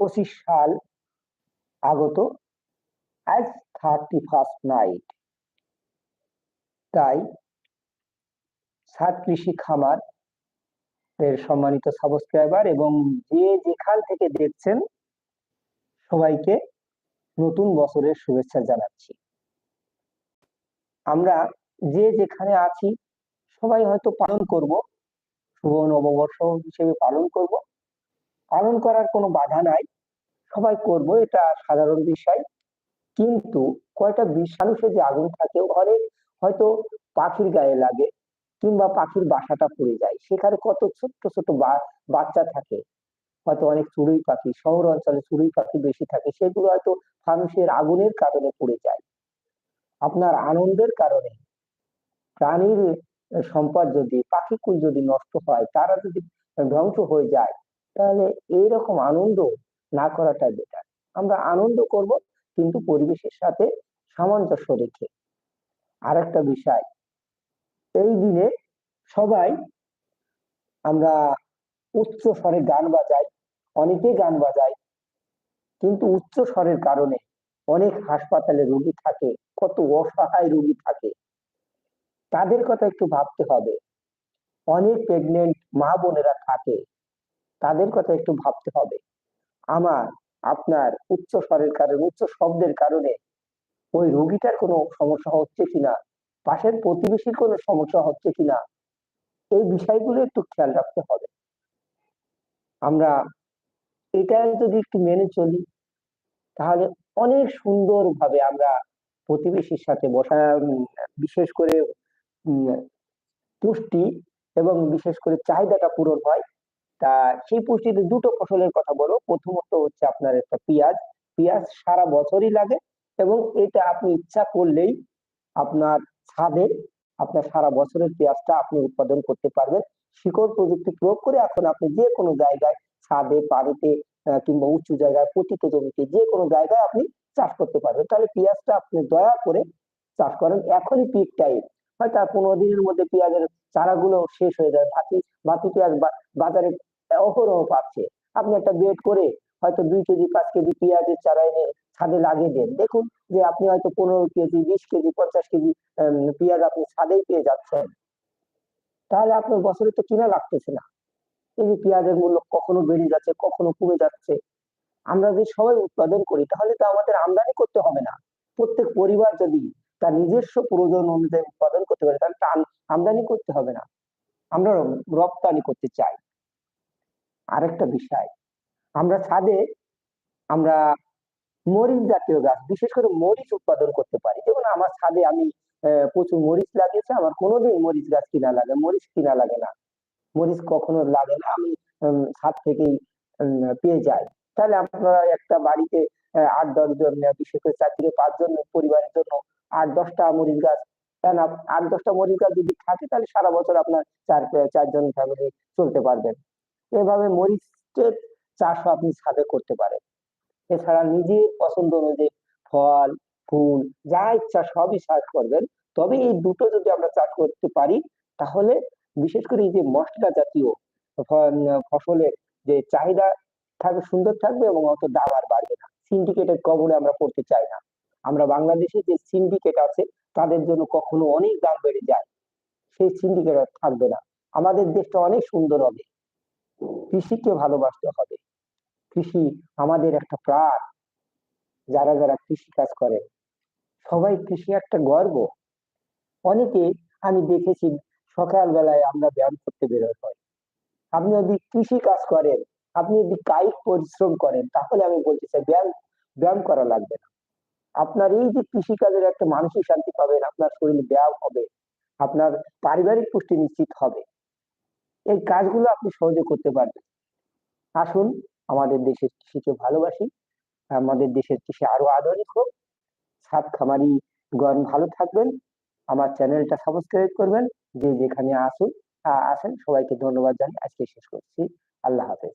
পঁচিশ সাল আগত আজ থার্টি ফার্স্ট নাইট তাই সাত কৃষি খামার এর সম্মানিত সাবস্ক্রাইবার এবং যে যেখান থেকে দেখছেন সবাইকে নতুন বছরের শুভেচ্ছা জানাচ্ছি। আমরা যে যেখানে আছি সবাই হয়তো পালন করব, শুভ নববর্ষ হিসেবে পালন করব। পালন করার কোনো বাধা নাই। সবাই করব, এটা সাধারণ বিষয়। কিন্তু কয়টা মানুষের যে আগুন থাকে, ঘরে হয়তো পাখির গায়ে লাগে কিংবা পাখির বাসাটা পড়ে যায়। সেখানে কত ছোট্ট ছোট বাচ্চা থাকে। হয়তো অনেক চড়ুই পাখি, শহর অঞ্চলে চড়ুই পাখি বেশি থাকে, সেগুলো হয়তো মানুষের আগুনের কারণে পড়ে যায়। আপনার আনন্দের কারণে। প্রাণীর সম্পদ যদি, পাখিকুল যদি নষ্ট হয়, তারা যদি ধ্বংস হয়ে যায় তাহলে এইরকম আনন্দ না করাটা বেটার আমরা আনন্দ করব, কিন্তু পরিবেশের সাথে সামঞ্জস্য রেখে। আর একটা বিষয়, এই দিনে সবাই আমরা উচ্চ স্বরে গান বাজাই অনেকে গান বাজায়, কিন্তু উচ্চ স্বরের কারণে অনেক হাসপাতালে রোগী থাকে, কত অসহায় রোগী থাকে। তাদের কথা একটু ভাবতে হবে, অনেক প্রেগনেন্ট মা বোনেরা থাকে তাদের কথা একটু ভাবতে হবে। আমার, আপনার উচ্চ স্বরের কারণে, উচ্চ শব্দের কারণে ওই রোগীটার কোনো সমস্যা হচ্ছে কিনা? পাশের প্রতিবেশীর কোনো সমস্যা হচ্ছে কিনা? এই বিষয়গুলো একটু খেয়াল রাখতে হবে। আমরা এটা যদি একটু মেনে চলি, তাহলে অনেক সুন্দরভাবে আমরা প্রতিবেশীর সাথে বসা বিশেষ করে পুষ্টি এবং বিশেষ করে চাহিদাটা পূরণ হয়। তা সেই পুষ্টিতে দুটো ফসলের কথা বলো। প্রথমত হচ্ছে আপনার একটা পেঁয়াজ। পেঁয়াজ সারা বছরই লাগে এবং এটা আপনি ইচ্ছা করলেই আপনার ছাদে আপনার সারা বছরের পেঁয়াজটা আপনি উৎপাদন করতে পারবেন। শিকড় প্রযুক্তি প্রয়োগ করে এখন আপনি যে কোনো জায়গায় ছাদে, পানিতে কিংবা উঁচু জায়গায় পতিত জমিতে যে কোনো জায়গায় আপনি চাষ করতে পারবেন। তাহলে পেঁয়াজটা আপনি দয়া করে চাষ করেন। এখনই পিক টাইম হয়তো পনেরো দিনের মধ্যে পেঁয়াজের চারাগুলো শেষ হয়ে যায় বাকি বাকি পেঁয়াজ বাজারে অহরহ পাচ্ছে আপনি একটা বেড করে হয়তো দুই কেজি, পাঁচ কেজি পেঁয়াজের চারা এনে ছাদে লাগিয়ে দেন। দেখুন যে আপনি হয়তো পনেরো কেজি, বিশ কেজি, পঞ্চাশ কেজি পেঁয়াজ আপনি ছাদেই পেয়ে যাচ্ছেন। তাহলে আপনার বছরে তো কিনা লাগতেছে না। এই যে পেঁয়াজের মূল্য কখনো বেড়ে যাচ্ছে, কখনো কমে যাচ্ছে। আমরা যদি সবাই উৎপাদন করি, তাহলে তো আমাদের আমদানি করতে হবে না। প্রত্যেক পরিবার যদি তার নিজস্ব প্রয়োজন অনুযায়ী উৎপাদন করতে পারে, তাহলে আমদানি করতে হবে না। আমরা রপ্তানি করতে চাই। আরেকটা বিষয়। আমরা ছাদে আমরা মরিচ জাতীয় গাছ, বিশেষ করে মরিচ উৎপাদন করতে পারি। যেমন আমার ছাদে আমি প্রচুর মরিচ লাগিয়েছে, আমার কোনোদিন মরিচ গাছ কিনা লাগে, মরিচ কিনা লাগে না। মরিচ কখনো লাগে না, আমি ছাদ থেকেই পেয়ে যাই। তাহলে আপনারা একটা বাড়িতে আট, দশ জন বিশেষ করে চার থেকে পাঁচ জন, পরিবারের জন্য আট, দশটা মরিচ গাছ আট, দশটা মরিচ গাছ যদি থাকে, তাহলে সারা বছর আপনার চার চারজন ফ্যামিলি চলতে পারবেন। এভাবে মরিচের চাষও আপনি ছাদে করতে পারেন। এছাড়া নিজের পছন্দ অনুযায়ী ফল, ফুল, যা ইচ্ছা সবই চাষ করবেন। তবে এই দুটো যদি আমরা চাষ করতে পারি, তাহলে বিশেষ করে এই যে মশলা জাতীয় ফসলের যে চাহিদা থাকবে সুন্দর থাকবে এবং অত দাম আর বাড়বে না। সিন্ডিকেটের কবলে আমরা পড়তে চাই না। আমরা বাংলাদেশে যে সিন্ডিকেট আছে, তাদের জন্য কখনো অনেক দাম বেড়ে যায়। সেই সিন্ডিকেট থাকবে না। আমাদের দেশটা অনেক সুন্দর হবে। কৃষিকে ভালোবাসতে হবে। কৃষি আমাদের একটা প্রাণ। যারা যারা কৃষি কাজ করে, সবাই কৃষি একটা গর্ব। অনেকে আমি দেখেছি সকাল বেলায় আমরা ব্যায়াম করতে বেরোয় হয় আপনি যদি কৃষি কাজ করেন, আপনি যদি কায়িক পরিশ্রম করেন, তাহলে আমি বলতে চাই ব্যায়াম ব্যায়াম করা লাগবে না। আপনার এই যে কৃষিকাজের একটা মানসিক শান্তি পাবেন, আপনার শরীরে ব্যায়াম হবে, আপনার পারিবারিক পুষ্টি নিশ্চিত হবে। এই কাজগুলো আপনি সহজে করতে পারবেন। আসুন, আমাদের দেশের কৃষিকে ভালোবাসি, আমাদের দেশের কৃষি আরও আধুনিক হোক। সাত খামারি গণ ভালো থাকবেন। আমার চ্যানেলটা সাবস্ক্রাইব করবেন। যে যেখানে আসুন আসেন, সবাইকে ধন্যবাদ জানিয়ে আজকে শেষ করছি। আল্লাহ হাফেজ।